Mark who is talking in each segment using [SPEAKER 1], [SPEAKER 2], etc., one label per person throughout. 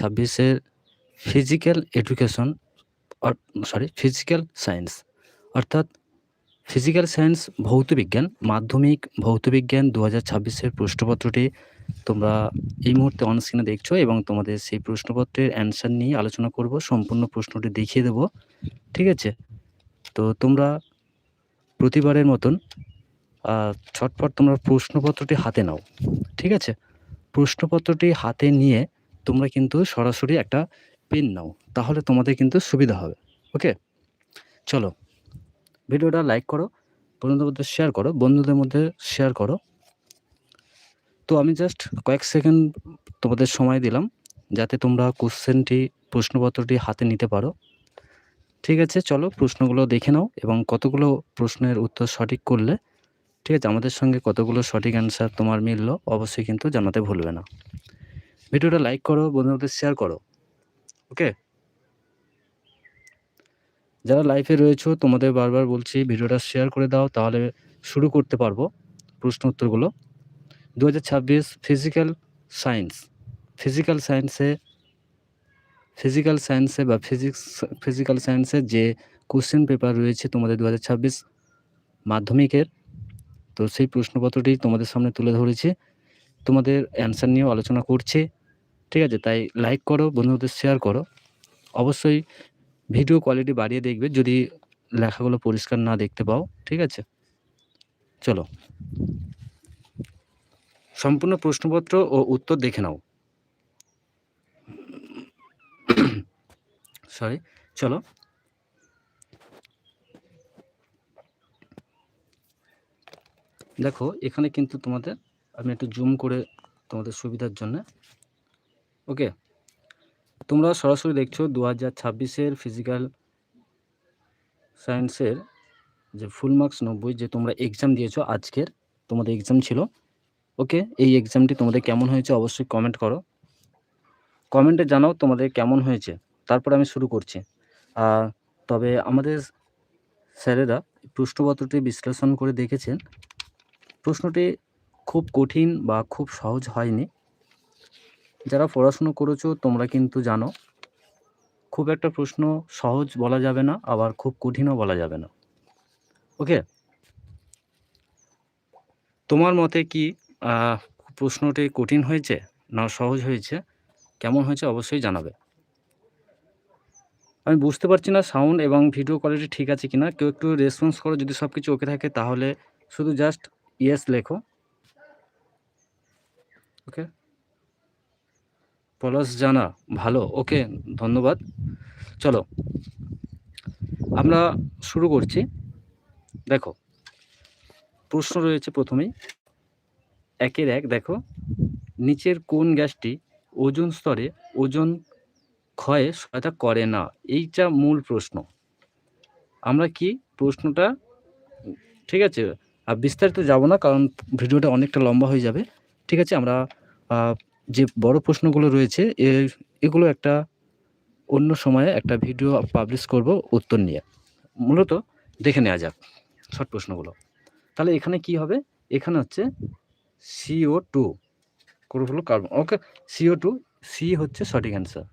[SPEAKER 1] ছাব্বিশের physical education sorry physical science অর্থাৎ physical science ভৌতবিজ্ঞান মাধ্যমিক ভৌতবিজ্ঞান দু হাজার ছাব্বিশের প্রশ্নপত্রটি তোমরা এই মুহূর্তে অন স্ক্রিনে দেখছ এবং তোমাদের সেই প্রশ্নপত্রের অ্যান্সার নিয়ে আলোচনা করব সম্পূর্ণ প্রশ্নটি দেখিয়ে দেব ঠিক আছে? তো তোমরা প্রতিবারের মতন আহ, ছটফট তোমরা প্রশ্নপত্রটি হাতে নাও ঠিক আছে? প্রশ্নপত্রটি হাতে নিয়ে তোমরা কিন্তু সরাসরি একটা পেন নাও, তাহলে তোমাদের কিন্তু সুবিধা হবে ওকে চলো, ভিডিওটা লাইক করো, বন্ধুদের মধ্যে শেয়ার করো, বন্ধুদের মধ্যে শেয়ার করো। তো আমি জাস্ট কয়েক সেকেন্ড তোমাদের সময় দিলাম, যাতে তোমরা কোশ্চেনটি প্রশ্নপত্রটি হাতে নিতে পারো। ঠিক আছে, চলো প্রশ্নগুলো দেখে নাও এবং কতগুলো প্রশ্নের উত্তর সঠিক করলে, ঠিক আছে, আমাদের সঙ্গে কতগুলো সঠিক অ্যান্সার তোমার মিললো, অবশ্যই কিন্তু জানাতে ভুলবে না। ভিডিওটা লাইক করো, বন্ধুদের শেয়ার করো ওকে যারা লাইফে রয়েছো, তোমাদের বারবার বলছি, ভিডিওটা শেয়ার করে দাও, তাহলে শুরু করতে পারব প্রশ্ন উত্তরগুলো। দু হাজার ছাব্বিশ ফিজিক্যাল সায়েন্স ফিজিক্যাল সায়েন্সে ফিজিক্যাল সায়েন্সে বা ফিজিক্স ফিজিক্যাল সায়েন্সের যে কোশ্চেন পেপার রয়েছে তোমাদের দু হাজার ছাব্বিশ মাধ্যমিকের, তো সেই প্রশ্নপত্রটি তোমাদের সামনে তুলে ধরেছি। তোমাদের অ্যান্সার নিয়েও আলোচনা করছি। ঠিক আছে? তাই লাইক করো, বন্ধুদের শেয়ার করো। অবশ্যই ভিডিও কোয়ালিটি বাড়িয়ে দেখবে যদি লেখাগুলো পরিষ্কার না দেখতে পাও, ঠিক আছে? চলো। সম্পূর্ণ প্রশ্নপত্র ও উত্তর দেখে নাও। সরি চলো। দেখো, এখানে কিন্তু তোমাদের, আমি একটু জুম করে তোমাদের সুবিধার জন্য ওকে তোমরা সরাসরি দেখছ দু হাজার ছাব্বিশের ফিজিক্যাল সায়েন্সের যে ফুল মার্কস নব্বই যে তোমরা এক্সাম দিয়েছ আজকের, তোমাদের এক্সাম ছিল। ওকে এই এক্সামটি তোমাদের কেমন হয়েছে অবশ্যই কমেন্ট করো। কমেন্টে জানাও তোমাদের কেমন হয়েছে। তারপর আমি শুরু করছি। তবে আমাদের স্যারেরা প্রশ্নপত্রটি বিশ্লেষণ করে দেখেছেন। প্রশ্নটি খুব কঠিন বা খুব সহজ হয়নি। যারা পড়াশুনো করেছ, তোমরা কিন্তু জানো, খুব একটা প্রশ্ন সহজ বলা যাবে না, আবার খুব কঠিনও বলা যাবে না। ওকে? তোমার মতে কি প্রশ্নটি কঠিন হয়েছে না সহজ হয়েছে? কেমন হয়েছে অবশ্যই জানাবে। আমি বুঝতে পারছি না সাউন্ড এবং ভিডিও কোয়ালিটি ঠিক আছে কিনা। কেউ একটু রেসপন্স করো যদি সব কিছু ওকে থাকে, তাহলে শুধু জাস্ট ইয়েস লেখো। ওকে? পলাশ জানা, ভালো। ওকে, ধন্যবাদ। চলো, আমরা শুরু করছি। দেখো, প্রশ্ন রয়েছে প্রথমেই। একের এক, দেখো, নিচের কোন গ্যাসটি ওজন স্তরে ওজন ক্ষয়ে সহায়তা করে না? এইটা মূল প্রশ্ন। আমরা কি প্রশ্নটা, ঠিক আছে, আর বিস্তারিত যাব না, কারণ ভিডিওটা অনেকটা লম্বা হয়ে যাবে। ঠিক আছে, আমরা যে বড় প্রশ্নগুলো রয়েছে এগুলো একটা অন্য সময়ে একটা ভিডিও পাবলিশ করব উত্তর নিয়ে। মূলত দেখে নেওয়া যাক শর্ট প্রশ্নগুলো। তাহলে এখানে কি হবে? এখানে হচ্ছে সিও টু হলো carbon okay C O two C হচ্ছে সঠিক অ্যান্সার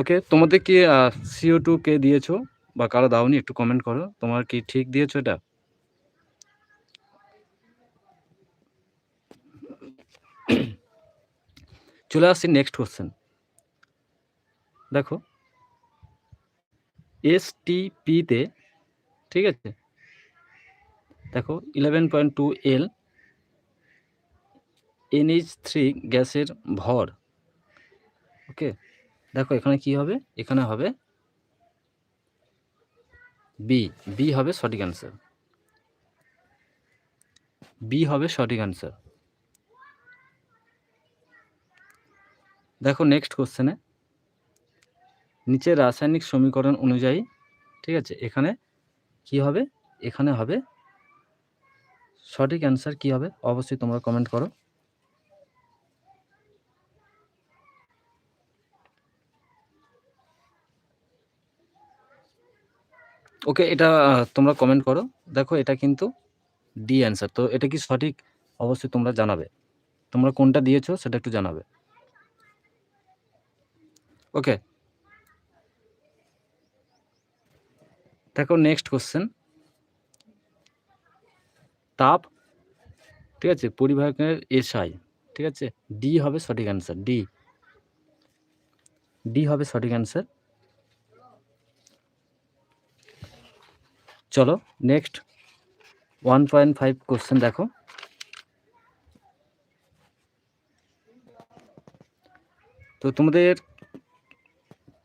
[SPEAKER 1] ওকে, তোমাদের কি সিও টু কে দিয়েছ বা কারও দাওনি একটু কমেন্ট করো। তোমার কি ঠিক দিয়েছ এটা? চলে আসছি নেক্সট কোশ্চেন দেখো এস টিপিতে ঠিক আছে? দেখো eleven point two L NH three গ্যাসের ভর ওকে দেখো, এখানে কি হবে? এখানে হবে বি বি হবে সঠিক অ্যান্সার বি হবে সঠিক অ্যান্সার দেখো নেক্সট কোশ্চেনে নিচের রাসায়নিক সমীকরণ অনুযায়ী, ঠিক আছে, এখানে কি হবে? এখানে হবে, সঠিক অ্যান্সার কি হবে? অবশ্যই তোমরা কমেন্ট করো। ওকে এটা তোমরা কমেন্ট করো। দেখো, এটা কিন্তু ডি অ্যান্সার তো এটা কি সঠিক? অবশ্যই তোমরা জানাবে। তোমরা কোনটা দিয়েছ, সেটা একটু জানাবে। ওকে দেখো নেক্সট কোশ্চেন তাপ, ঠিক আছে, পরিবাহকের এসআই ঠিক আছে ডি হবে সঠিক অ্যান্সার ডি ডি হবে সঠিক অ্যান্সার চলো next one point five question দেখো। তো তোমাদের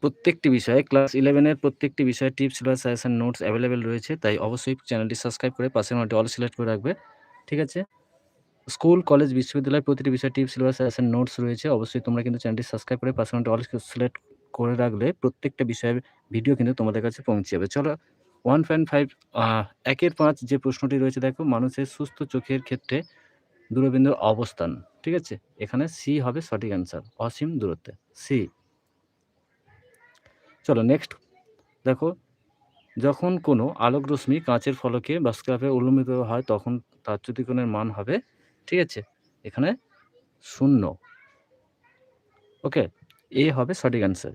[SPEAKER 1] প্রত্যেকটি বিষয়ে ক্লাস ইলেভেনের প্রত্যেকটি বিষয়ে টিপস বা সাজেশন নোটস অ্যাভেলেবেল রয়েছে, তাই অবশ্যই চ্যানেলটি সাবস্ক্রাইব করে পাশের মধ্যে অল সিলেক্ট করে রাখবে, ঠিক আছে? স্কুল কলেজ বিশ্ববিদ্যালয় প্রতিটি বিষয়ে টিপস সিলেবাস সাজেশন নোটস রয়েছে, অবশ্যই তোমরা কিন্তু চ্যানেলটি সাবস্ক্রাইব করে পাশের মধ্যে অল সিলেক্ট করে রাখলে প্রত্যেকটা বিষয়ের ভিডিও কিন্তু তোমাদের কাছে পৌঁছে যাবে। চলো ওয়ান পয়েন্ট ফাইভ একের পাঁচ যে প্রশ্নটি রয়েছে দেখো, মানুষের সুস্থ চোখের ক্ষেত্রে দূরবিন্দুর অবস্থান, ঠিক আছে? এখানে সি হবে সঠিক অ্যান্সার অসীম দূরত্বে সি চলো নেক্সট দেখো, যখন কোনো আলোক রশ্মি কাঁচের ফলকে বা স্ক্রাফে উল্লম্বিত হয়, তখন তার চ্যুতিকোণের মান হবে, ঠিক আছে? এখানে শূন্য। ওকে এ হবে সঠিক অ্যান্সার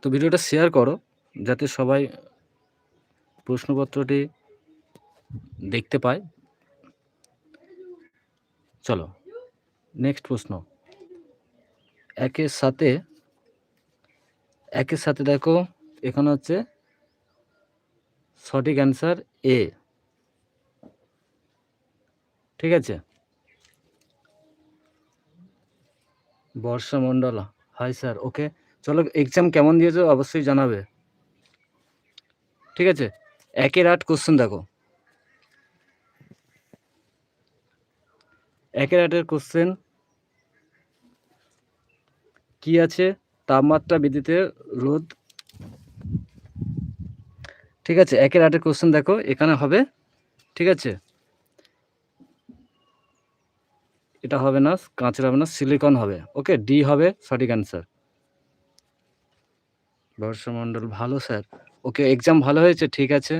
[SPEAKER 1] তো ভিডিওটা শেয়ার করো, যাতে সবাই প্রশ্নপত্রটি দেখতে পায়। চলো নেক্সট প্রশ্ন। একের সাথে একের সাথে দেখো, এখানে হচ্ছে সঠিক অ্যান্সার এ ঠিক আছে? বর্ষা মণ্ডল হাই স্যার ওকে চলো এক্সাম কেমন দিয়েছ অবশ্যই জানাবে। ঠিক আছে? একের আট কোশ্চেন দেখো। একের আটের কোশ্চেন কি আছে? তাপমাত্রা বৃদ্ধিতে রোদ ঠিক আছে, একের আটের কোশ্চেন দেখো, এখানে হবে, ঠিক আছে? এটা হবে না, কাঁচের হবে না সিলিকন হবে। ওকে ডি হবে, সঠিক অ্যান্সার বর্ষমণ্ডল ভালো স্যার ওকে এক্সাম ভালো হয়েছে, ঠিক আছে।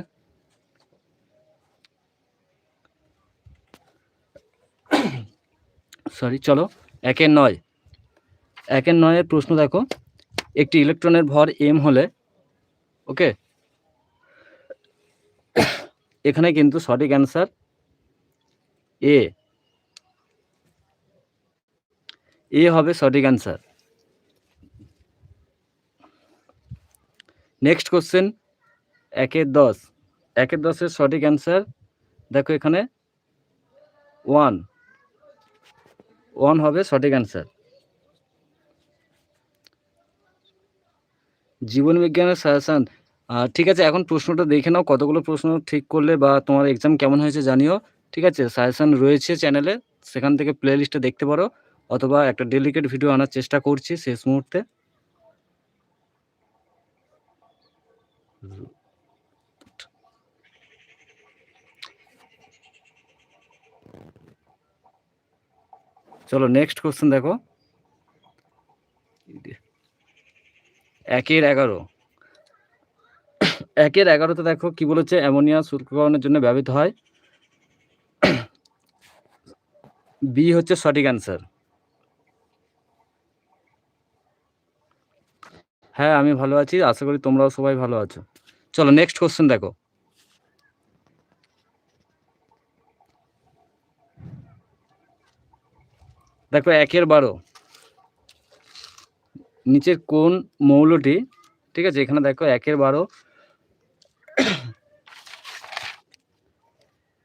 [SPEAKER 1] সরি চলো, একের নয়। একের নয়ের প্রশ্ন দেখো। একটি ইলেকট্রনের ভর এম হলে, ওকে? এখানে কিন্তু সঠিক অ্যান্সার এ এ হবে সঠিক অ্যান্সার নেক্সট কোশ্চেন একের দশ। একের দশের সঠিক অ্যান্সার দেখো এখানে। ওয়ান ওয়ান হবে সঠিক অ্যান্সার জীবন বিজ্ঞানের সাজেশান ঠিক আছে, এখন প্রশ্নটা দেখে নাও, কতগুলো প্রশ্ন ঠিক করলে বা তোমার এক্সাম কেমন হয়েছে জানিও। ঠিক আছে, সাজেশান রয়েছে চ্যানেলে সেখান থেকে প্লে লিস্টে দেখতে পারো, অথবা একটা ডেলিকেট ভিডিও আনার চেষ্টা করছি শেষ মুহূর্তে। চলো নেক্সট কোশ্চেন দেখো। একের এগারো। একের এগারোতে দেখো কি বলেছে? অ্যামোনিয়া শুল্ককরণের জন্য ব্যবহৃত হয়। বি হচ্ছে সঠিক অ্যান্সার হ্যাঁ আমি ভালো আছি। আশা করি তোমরাও সবাই ভালো আছো। চলো নেক্সট কোশ্চেন দেখো। দেখো, একের বারো। নিচের কোন মৌলটি, ঠিক আছে, এখানে দেখো একের বারো।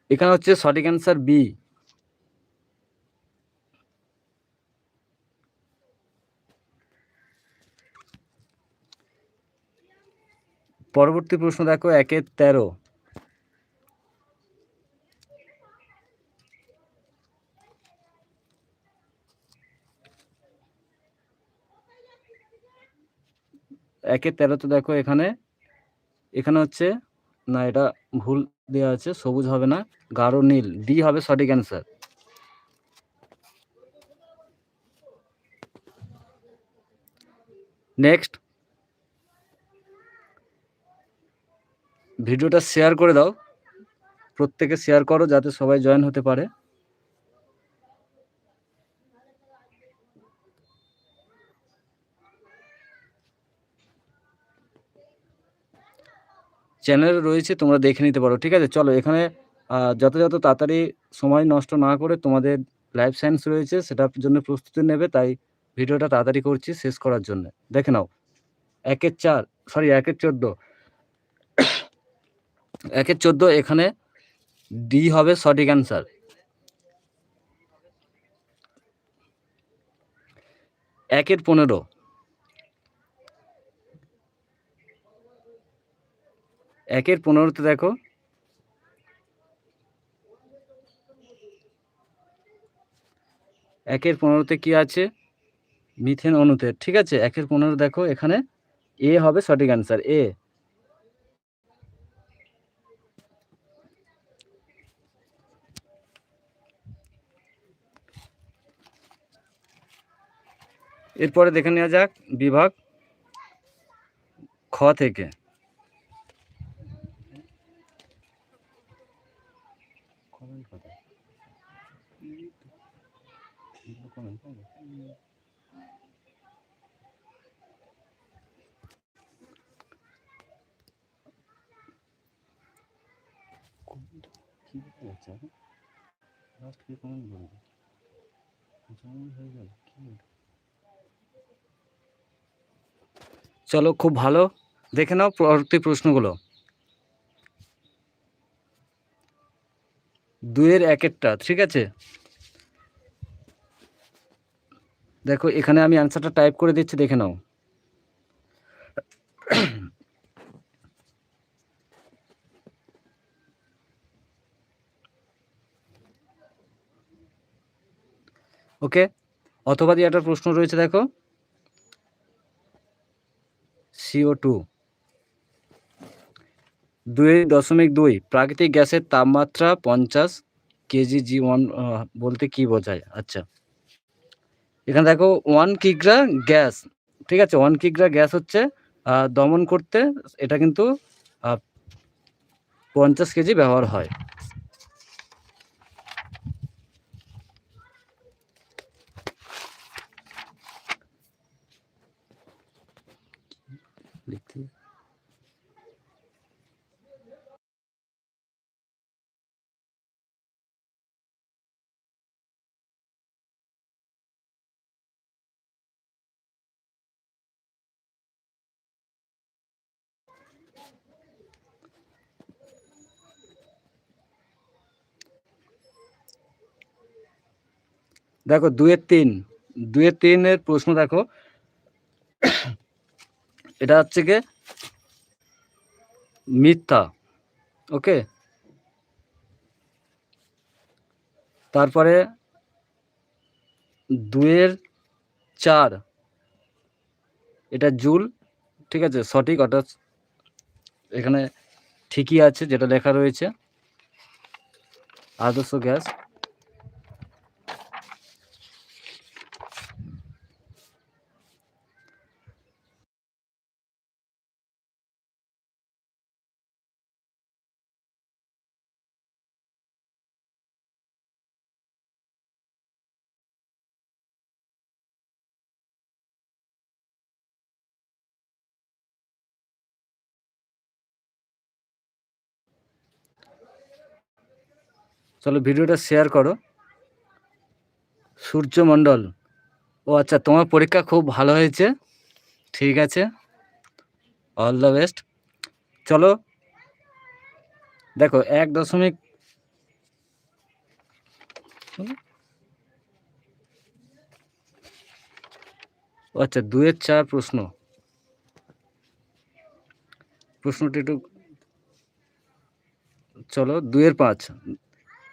[SPEAKER 1] এখানে হচ্ছে সঠিক অ্যান্সার বি পরবর্তী প্রশ্ন দেখো একের তেরো। একে তেরোতে দেখো এখানে। এখানে হচ্ছে, না এটা ভুল দেওয়া আছে, সবুজ হবে না, গাঢ় নীল ডি হবে সঠিক অ্যান্সার নেক্সট ভিডিওটা শেয়ার করে দাও। প্রত্যেকে শেয়ার করো যাতে সবাই জয়েন হতে পারে। চ্যানেল রয়েছে, তোমরা দেখে নিতে পারো, ঠিক আছে? চলো, এখানে যত তাড়াতাড়ি সময় নষ্ট না করে তোমাদের লাইফ সায়েন্স রয়েছে, সেটার জন্য প্রস্তুতি নেবে, তাই ভিডিওটা তাড়াতাড়ি করছি শেষ করার জন্য। দেখে নাও, একের চার সরি একের চোদ্দ। একের চোদ্দ, এখানে ডি হবে সঠিক অ্যান্সার একের পনেরো। একের পনেরোতে দেখো। একের পনেরোতে কি আছে? মিথেন অণুতে। ঠিক আছে? একের পনেরো দেখো, এখানে এ হবে সঠিক অ্যান্সার এ। এরপরে দেখে নেওয়া যাক বিভাগ খ থেকে। চলো, খুব ভালো। দেখে নাও পরবর্তী প্রশ্নগুলো। দুইয়ের একটা, ঠিক আছে? দেখো, এখানে আমি অ্যান্সারটা টাইপ করে দিচ্ছি, দেখে নাও। ওকে? অথবা দিয়ে একটা প্রশ্ন রয়েছে, দেখো। সিও টু দুই দশমিক দুই, প্রাকৃতিক গ্যাসের তাপমাত্রা পঞ্চাশ কেজি জি ওয়ান বলতে কি বোঝায়? আচ্ছা। এখানে দেখো ওয়ান কিগ্রা গ্যাস ঠিক আছে? ওয়ান কিগ্রা গ্যাস হচ্ছে দমন করতে এটা কিন্তু পঞ্চাশ কেজি ব্যবহার হয়। লিখতে। দেখো দুয়ের তিন। দুয়ের তিনের প্রশ্ন দেখো। এটা হচ্ছে গিয়ে মিথ্যা, ওকে? তারপরে দুয়ের চার, এটা জুল, ঠিক আছে? সঠিক, অর্থাৎ এখানে ঠিকই আছে যেটা লেখা রয়েছে। আদর্শ গ্যাস। চলো ভিডিওটা শেয়ার করো। সূর্যমণ্ডল। ও আচ্ছা তোমার পরীক্ষা খুব ভালো হয়েছে। ঠিক আছে। অল দ্য বেস্ট চলো। দেখো, এক দশমিক আচ্ছা দুয়ের চার প্রশ্ন। প্রশ্নটি একটু চলো দুয়ের পাঁচ।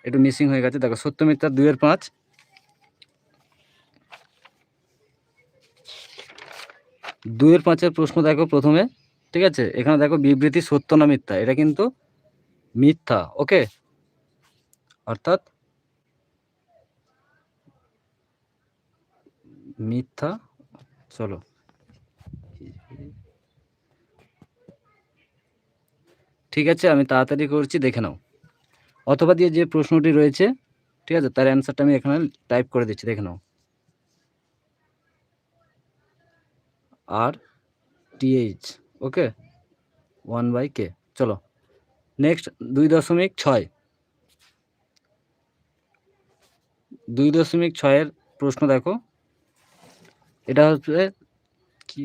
[SPEAKER 1] একটু মিসিং হয়ে গেছে। দেখো সত্য মিথ্যা দুইয়ের পাঁচ। দুইয়ের পাঁচের প্রশ্ন দেখো প্রথমে, ঠিক আছে? এখানে দেখো বিবৃতি সত্য না মিথ্যা, এটা কিন্তু মিথ্যা, ওকে? অর্থাৎ মিথ্যা, চলো। ঠিক আছে, আমি তাড়াতাড়ি করছি, দেখে নাও। অথবা দিয়ে যে প্রশ্নটি রয়েছে, ঠিক আছে, তার অ্যান্সারটা আমি এখানে টাইপ করে দিচ্ছি, দেখে নাও। আর টিএইচ ওকে ওয়ান বাই কে চলো। নেক্সট দুই দশমিক ছয়। দুই দশমিক ছয়ের প্রশ্ন দেখো। এটা হচ্ছে কি?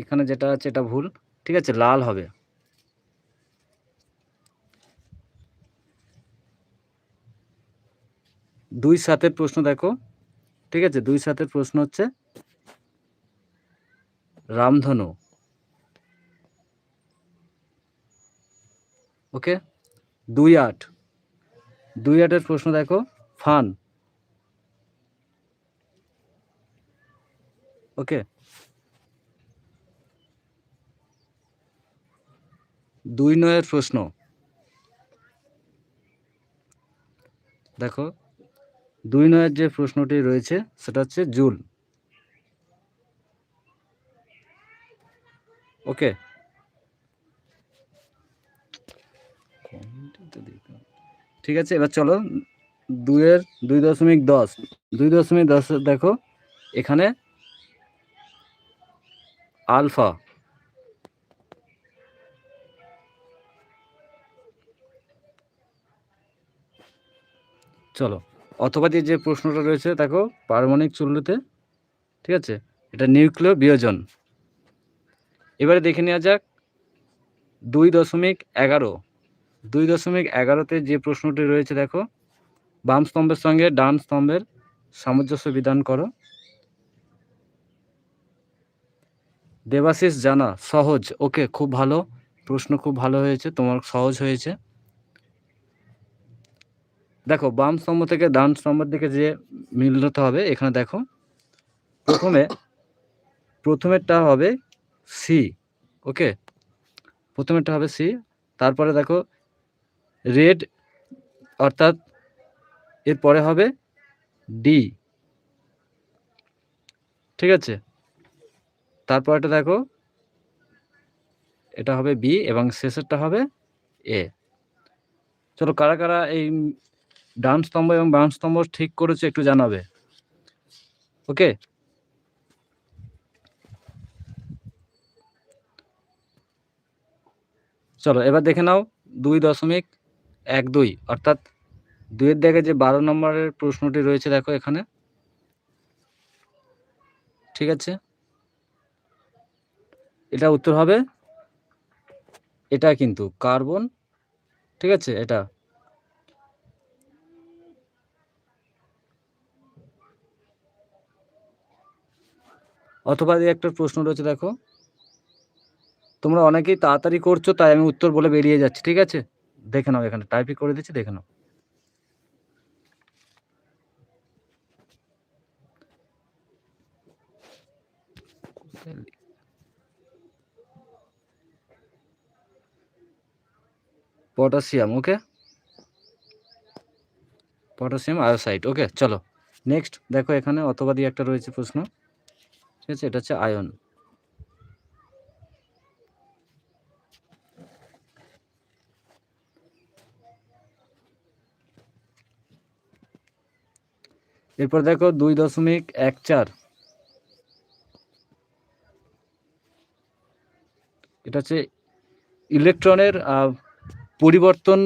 [SPEAKER 1] এখানে যেটা আছে, এটা ভুল, ঠিক আছে, লাল হবে। দুই সাতের প্রশ্ন দেখো, ঠিক আছে? দুই সাতের প্রশ্ন হচ্ছে রামধনু। ওকে? দুই আট। দুই আটের প্রশ্ন দেখো, ফান। ওকে? দুই নয়ের প্রশ্ন। দেখো দুই নয়ের যে প্রশ্নটি রয়েছে, সেটা হচ্ছে জুল। ওকে। ঠিক আছে, এবার চলো দুইয়ের দুই দশমিক দশ। দুই দশমিক দশ, দেখো, এখানে আলফা। চলো। অথবা দিয়ে যে প্রশ্নটা রয়েছে দেখো পারমাণবিক চুল্লিতে, ঠিক আছে? এটা নিউক্লিয় বিয়োজন। এবারে দেখে নেওয়া যাক দুই দশমিক এগারো। দুই দশমিক এগারোতে যে প্রশ্নটি রয়েছে দেখো, বাম স্তম্ভের সঙ্গে ডান স্তম্ভের সামঞ্জস্য বিধান করো। দেবাশিস জানা, সহজ। ওকে, খুব ভালো। প্রশ্ন খুব ভালো হয়েছে, তোমার সহজ হয়েছে। দেখো, বাম স্তম্ভ থেকে ডান স্তম্ভের দিকে যে মিলতে হবে, এখানে দেখো, প্রথমে, প্রথমেরটা হবে সি ওকে প্রথমেরটা হবে সি তারপরে দেখো রেড অর্থাৎ এরপরে হবে ডি ঠিক আছে? তারপরটা দেখো, এটা হবে বি এবং শেষেরটা হবে এ চলো, কারা কারা এই ডান স্তম্ভ এবং বাম স্তম্ভ ঠিক করেছে, একটু জানাবে। ওকে? চলো, এবার দেখে নাও, দুই দশমিক এক দুই, অর্থাৎ দুইয়ের দেখে যে বারো নম্বরের প্রশ্নটি রয়েছে, দেখো এখানে। ঠিক আছে? এটা উত্তর হবে, এটা কিন্তু কার্বন, ঠিক আছে? এটা অথবা এই একটা প্রশ্ন রয়েছে, দেখো। তোমরা অনেকেই তাড়াতাড়ি করছ, তাই আমি উত্তর বলে বেরিয়ে যাচ্ছি, ঠিক আছে? দেখে নাও এখানে টাইপিং করে দিচ্ছি, দেখে নাও। পটাশিয়াম ওকে পটাশিয়াম আয়োসাইড ওকে চলো। নেক্সট দেখো এখানে অথবা দিয়ে একটা রয়েছে প্রশ্ন। ঠিক আছে, এটা হচ্ছে আয়ন এরপর দেখো দুই দশমিক এক চার। এটা হচ্ছে ইলেকট্রনের পরিবর্তন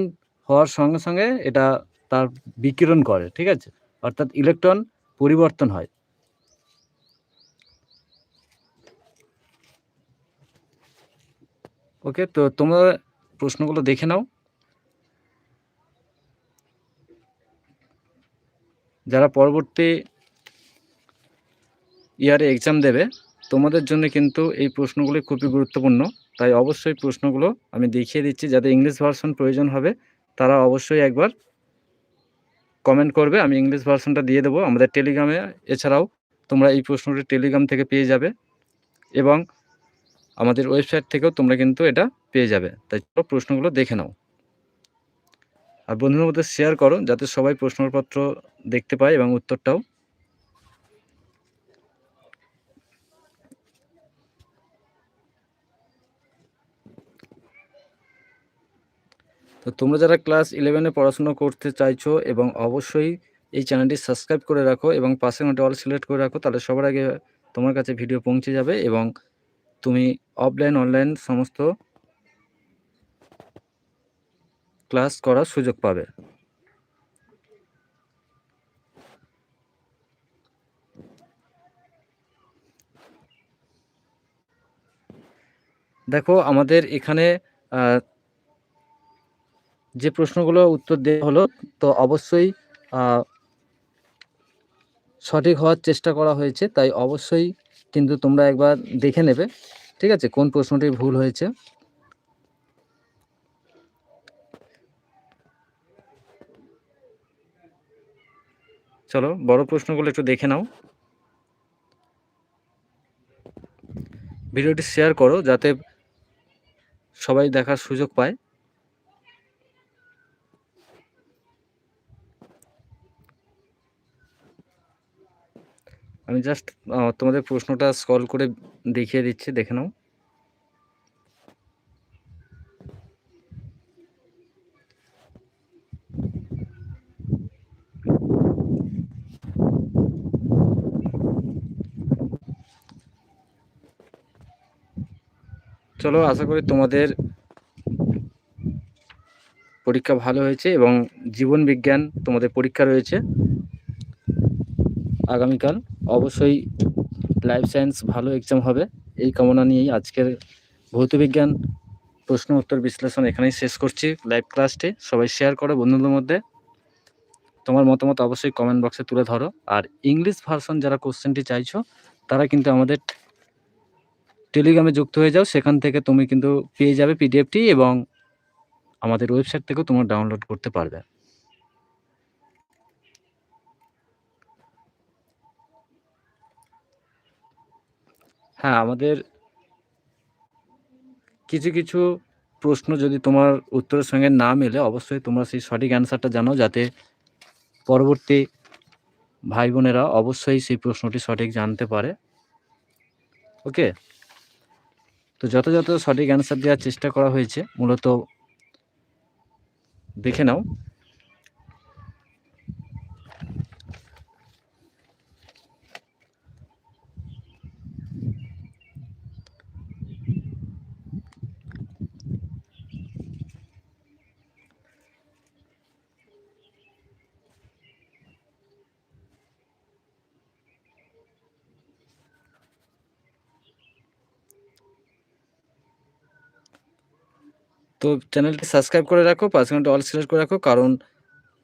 [SPEAKER 1] হওয়ার সঙ্গে সঙ্গে এটা তার বিকিরণ করে, ঠিক আছে? অর্থাৎ ইলেকট্রন পরিবর্তন হয়। ওকে, তো তোমরা প্রশ্নগুলো দেখে নাও। যারা পরবর্তী ইয়ারে এক্সাম দেবে, তোমাদের জন্য কিন্তু এই প্রশ্নগুলি খুবই গুরুত্বপূর্ণ। তাই অবশ্যই প্রশ্নগুলো আমি দেখিয়ে দিচ্ছি যাদের ইংলিশ ভার্সন প্রয়োজন হবে। তারা অবশ্যই একবার কমেন্ট করবে, আমি ইংলিশ ভার্সনটা দিয়ে দেবো। আমাদের টেলিগ্রামে এছাড়াও তোমরা এই প্রশ্নটি টেলিগ্রাম থেকে পেয়ে যাবে। এবং আমাদের ওয়েবসাইট থেকেও তোমরা কিন্তু এটা পেয়ে যাবে। তাই প্রশ্নগুলো দেখে নাও। আর বন্ধুদের মধ্যে শেয়ার করো, যাতে সবাই প্রশ্নপত্র দেখতে পায় এবং উত্তরটাও। তো তোমরা যারা ক্লাস ইলেভেনে পড়াশোনা করতে চাইছো এবং অবশ্যই এই চ্যানেলটি সাবস্ক্রাইব করে রাখো এবং পাশে ঘণ্টা অল সিলেক্ট করে রাখো, তাহলে সবার আগে তোমার কাছে ভিডিও পৌঁছে যাবে এবং তুমি অফলাইন অনলাইন সমস্ত ক্লাস করার সুযোগ পাবে। দেখো, আমাদের এখানে যে প্রশ্নগুলো উত্তর দেওয়া হলো, তো অবশ্যই সঠিক হওয়ার চেষ্টা করা হয়েছে। তাই অবশ্যই কিন্তু তোমরা একবার দেখে নেবে। ঠিক আছে, কোন প্রশ্নটি ভুল হয়েছে? চলো, বড় প্রশ্নগুলো একটু দেখে নাও। ভিডিওটি শেয়ার করো, যাতে সবাই দেখার সুযোগ পায়। আমি জাস্ট তোমাদের প্রশ্নটা স্ক্রল করে দেখিয়ে দিচ্ছি, দেখে নাও। চলো, আশা করি তোমাদের পরীক্ষা ভালো হয়েছে এবং জীবন বিজ্ঞান তোমাদের পরীক্ষা রয়েছে আগামীকাল। অবশ্যই লাইফ সায়েন্স ভালো এক্সাম হবে। এই কামনা নিয়েই আজকের ভৌতবিজ্ঞান প্রশ্ন উত্তর বিশ্লেষণ এখানেই শেষ করছি। লাইভ ক্লাসটি সবাই শেয়ার করো বন্ধুদের মধ্যে। তোমার মতামত অবশ্যই কমেন্ট বক্সে তুলে ধরো। আর ইংলিশ ভার্সন যারা কোশ্চেনটি চাইছো, তারা কিন্তু আমাদের টেলিগ্রামে যুক্ত হয়ে যাও। সেখান থেকে তুমি কিন্তু পেয়ে যাবে পিডিএফটি এবং আমাদের ওয়েবসাইট থেকেও তোমরা ডাউনলোড করতে পারবে। হ্যাঁ আমাদের কিছু কিছু প্রশ্ন যদি তোমার উত্তরের সঙ্গে না মেলে, অবশ্যই তোমরা সেই সঠিক অ্যান্সারটা জানো যাতে পরবর্তী ভাই বোনেরা অবশ্যই সেই প্রশ্নটি সঠিক জানতে পারে। ওকে? তো যথাযথ সঠিক অ্যান্সার দেওয়ার চেষ্টা করা হয়েছে। মূলত দেখে নাও। তো চ্যানেলটি সাবস্ক্রাইব করে রাখো, পাঁচ ঘণ্টা অল সিলেক্ট করে রাখো, কারণ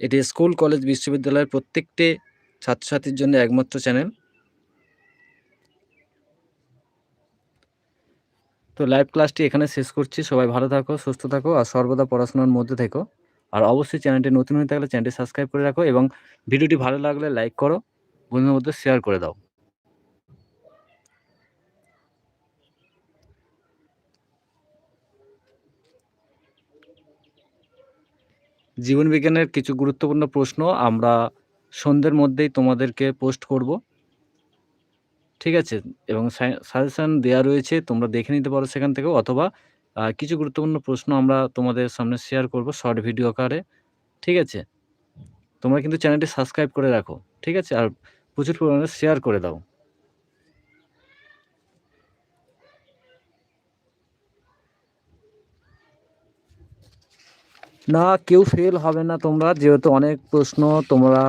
[SPEAKER 1] এটি স্কুল কলেজ বিশ্ববিদ্যালয়ের প্রত্যেকটি ছাত্রছাত্রীর জন্য একমাত্র চ্যানেল তো লাইভ ক্লাসটি এখানে শেষ করছি। সবাই ভালো থাকো, সুস্থ থাকো, আর সর্বদা পড়াশোনার মধ্যে থেকো। আর অবশ্যই চ্যানেলটি নতুন হয়ে থাকলে চ্যানেলটি সাবস্ক্রাইব করে রাখো এবং ভিডিওটি ভালো লাগলে লাইক করো, বন্ধুদের মধ্যে শেয়ার করে দাও। জীবন বিজ্ঞানের কিছু গুরুত্বপূর্ণ প্রশ্ন আমরা সন্ধ্যের মধ্যেই তোমাদেরকে পোস্ট করব। ঠিক আছে? এবং সাজেশান দেওয়া রয়েছে, তোমরা দেখে নিতে পারো সেখান থেকেও, অথবা কিছু গুরুত্বপূর্ণ প্রশ্ন আমরা তোমাদের সামনে শেয়ার করব শর্ট ভিডিও আকারে। ঠিক আছে? তোমরা কিন্তু চ্যানেলটি সাবস্ক্রাইব করে রাখো। ঠিক আছে? আর প্রচুর পরিমাণে শেয়ার করে দাও। না, কেউ ফেল হবে না তোমরা। যেহেতু অনেক প্রশ্ন তোমরা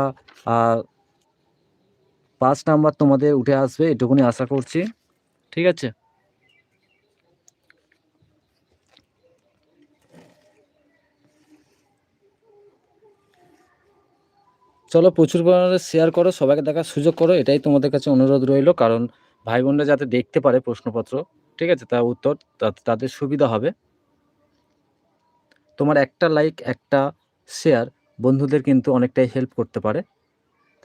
[SPEAKER 1] পাঁচ নাম্বার তোমাদের উঠে আসবে, এটুকুনি আশা করছি। ঠিক আছে? চলো প্রচুর পরিমাণে শেয়ার করো, সবাইকে দেখার সুযোগ করো, এটাই তোমাদের কাছে অনুরোধ রইল, কারণ ভাই বোনরা যাতে দেখতে পারে প্রশ্নপত্র, ঠিক আছে? তার উত্তর তাদের সুবিধা হবে। তোমার একটা লাইক একটা শেয়ার বন্ধুদের কিন্তু অনেকটাই হেল্প করতে পারে।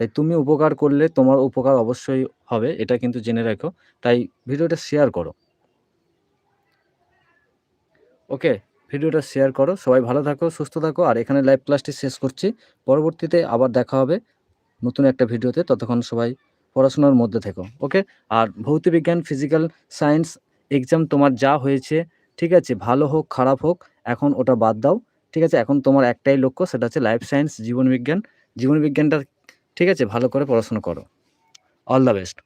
[SPEAKER 1] তাই তুমি উপকার করলে তোমার উপকার অবশ্যই হবে, এটা কিন্তু জেনে রাখো। তাই ভিডিওটা শেয়ার করো। ওকে ভিডিওটা শেয়ার করো। সবাই ভালো থাকো, সুস্থ থাকো। আর এখানে লাইভ ক্লাসটি শেষ করছি। পরবর্তীতে আবার দেখা হবে নতুন একটা ভিডিওতে। ততক্ষণ সবাই পড়াশোনার মধ্যে থেকো। ওকে আর ভৌতবিজ্ঞান ফিজিক্যাল সায়েন্স এক্সাম তোমার যা হয়েছে, ঠিক আছে, ভালো হোক, খারাপ হোক এখন ওটা বাদ দাও, ঠিক আছে? এখন তোমার একটাই লক্ষ্য, সেটা হচ্ছে লাইফ সায়েন্স জীবনবিজ্ঞান জীবনবিজ্ঞানটা ঠিক আছে? ভালো করে পড়াশোনা করো। All the best